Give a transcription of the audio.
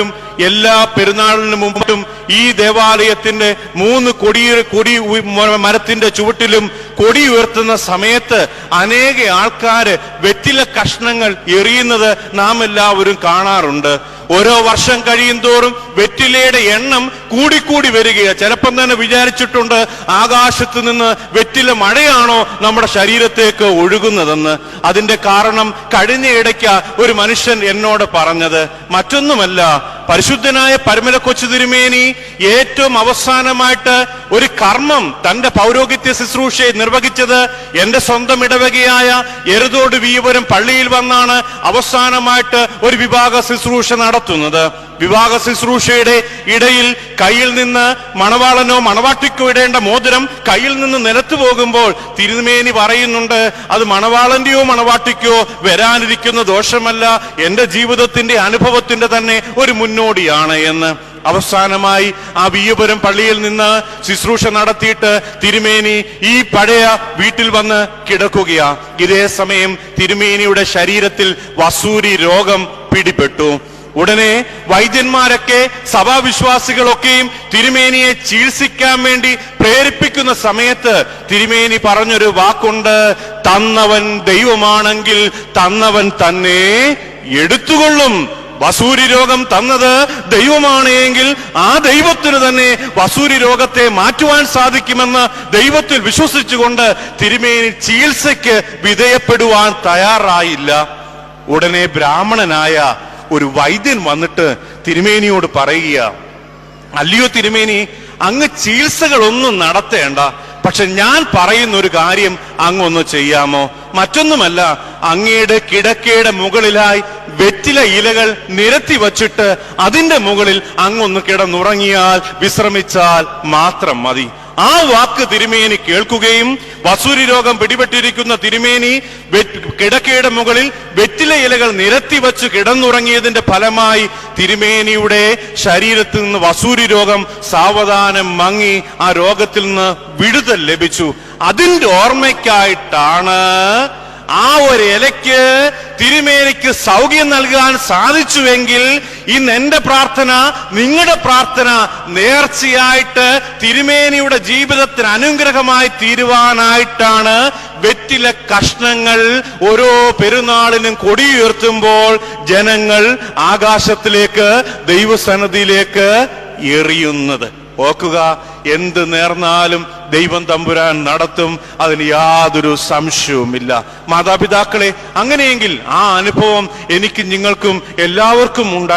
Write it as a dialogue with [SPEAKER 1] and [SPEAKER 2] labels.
[SPEAKER 1] ും എല്ലാ പെരുന്നാളിന് മുമ്പും ഈ ദേവാലയത്തിന്റെ മൂന്ന് കൊടി കൊടി മരത്തിന്റെ ചുവട്ടിലും കൊടി ഉയർത്തുന്ന സമയത്ത് അനേക ആൾക്കാര് വെറ്റില കഷ്ണങ്ങൾ എറിയുന്നത് നാം എല്ലാവരും കാണാറുണ്ട്. ഓരോ വർഷം കഴിയും തോറും വെറ്റിലയുടെ എണ്ണം കൂടിക്കൂടി വരികയാണ് ചിലപ്പം തന്നെ വിചാരിച്ചിട്ടുണ്ട് ആകാശത്ത് നിന്ന് വെറ്റില മഴയാണോ നമ്മുടെ ശരീരത്തേക്ക് ഒഴുകുന്നതെന്ന്. അതിന്റെ കാരണം കഴിഞ്ഞ ഇടയ്ക്ക് ഒരു മനുഷ്യൻ എന്നോട് പറഞ്ഞത് മറ്റൊന്നുമല്ല പരിശുദ്ധനായ പരമല കൊച്ചു തിരുമേനി ഏറ്റവും അവസാനമായിട്ട് ഒരു കർമ്മം തന്റെ പൗരോഹിത്യ ശുശ്രൂഷയെ നിർവഹിച്ചത് എന്റെ സ്വന്തം ഇടവകയായ എരുതോട് വീപുരം പള്ളിയിൽ വന്നാണ് അവസാനമായിട്ട് ഒരു വിഭാഗ ശുശ്രൂഷ നടത്തുന്നത്. വിവാഹ ശുശ്രൂഷയുടെ ഇടയിൽ കയ്യിൽ നിന്ന് മണവാളനോ മണവാട്ടിക്കോ ഇടേണ്ട മോതിരം കയ്യിൽ നിന്ന് നിലത്തു പോകുമ്പോൾ തിരുമേനി പറയുന്നുണ്ട് അത് മണവാളന്റെയോ മണവാട്ടിക്കോ വരാനിരിക്കുന്ന ദോഷമല്ല. എന്റെ ജീവിതത്തിന്റെ അനുഭവത്തിന്റെ തന്നെ ഒരു മുന്നോടിയാണ് എന്ന് അവസാനമായി ആ വിയ്യപുരം പള്ളിയിൽ നിന്ന് ശുശ്രൂഷ നടത്തിയിട്ട് തിരുമേനി ഈ പഴയ വീട്ടിൽ വന്ന് കിടക്കുകയാ. ഇതേ സമയം തിരുമേനിയുടെ ശരീരത്തിൽ വസൂരി രോഗം പിടിപെട്ടു. ഉടനെ വൈദ്യന്മാരൊക്കെ സഭാവിശ്വാസികളൊക്കെയും തിരുമേനിയെ ചികിത്സിക്കാൻ വേണ്ടി പ്രേരിപ്പിക്കുന്ന സമയത്ത് തിരുമേനി പറഞ്ഞൊരു വാക്കുണ്ട് തന്നവൻ ദൈവമാണെങ്കിൽ തന്നവൻ തന്നെ എടുത്തുകൊള്ളും. വസൂരി രോഗം തന്നത് ദൈവമാണ് എങ്കിൽ ആ ദൈവത്തിന് തന്നെ വസൂരി രോഗത്തെ മാറ്റുവാൻ സാധിക്കുമെന്ന് ദൈവത്തിൽ വിശ്വസിച്ചുകൊണ്ട് തിരുമേനി ചികിത്സയ്ക്ക് വിധേയപ്പെടുവാൻ തയ്യാറായില്ല. ഉടനെ ബ്രാഹ്മണനായ ഒരു വൈദ്യൻ വന്നിട്ട് തിരുമേനിയോട് പറയുക അല്ലയോ തിരുമേനി അങ്ങ് ചികിത്സകളൊന്നും നടത്തേണ്ട പക്ഷെ ഞാൻ പറയുന്ന ഒരു കാര്യം അങ്ങൊന്ന് ചെയ്യാമോ? മറ്റൊന്നുമല്ല അങ്ങയുടെ കിടക്കയുടെ മുകളിലായി വെറ്റില ഇലകൾ നിരത്തി വച്ചിട്ട് അതിന്റെ മുകളിൽ അങ്ങൊന്ന് കിടന്നുറങ്ങിയാൽ വിശ്രമിച്ചാൽ മാത്രം മതി. ആ വാക്ക് തിരുമേനി കേൾക്കുകയും വസൂരി രോഗം പിടിപെട്ടിരിക്കുന്ന തിരുമേനി കിടക്കയുടെ മുകളിൽ വെറ്റില ഇലകൾ നിരത്തി വച്ച് കിടന്നുറങ്ങിയതിന്റെ ഫലമായി തിരുമേനിയുടെ ശരീരത്തിൽ നിന്ന് വസൂരി രോഗം സാവധാനം മങ്ങി ആ രോഗത്തിൽ നിന്ന് വിടുതൽ ലഭിച്ചു. അതിന്റെ ഓർമ്മയ്ക്കായിട്ടാണ് ആ ഒരു ഇലയ്ക്ക് തിരുമേനിക്ക് സൗഖ്യം നൽകാൻ സാധിച്ചുവെങ്കിൽ ഇന്ന് എന്റെ പ്രാർത്ഥന നിങ്ങളുടെ പ്രാർത്ഥന നേർച്ചയായിട്ട് തിരുമേനിയുടെ ജീവിതത്തിന് അനുഗ്രഹമായി തീരുവാനായിട്ടാണ് വെറ്റിലെ കഷ്ണങ്ങൾ ഓരോ പെരുന്നാളിനും കൊടിയുയർത്തുമ്പോൾ ജനങ്ങൾ ആകാശത്തിലേക്ക് ദൈവസന്നദ്ധിയിലേക്ക് എറിയുന്നത്. ഓക്കുക എന്ത് നേർന്നാലും ദൈവം തമ്പുരാൻ നടത്തും അതിന് യാതൊരു സംശയവുമില്ല. മാതാപിതാക്കളെ അങ്ങനെയെങ്കിൽ ആ അനുഭവം എനിക്ക് നിങ്ങൾക്കും എല്ലാവർക്കും ഉണ്ടായി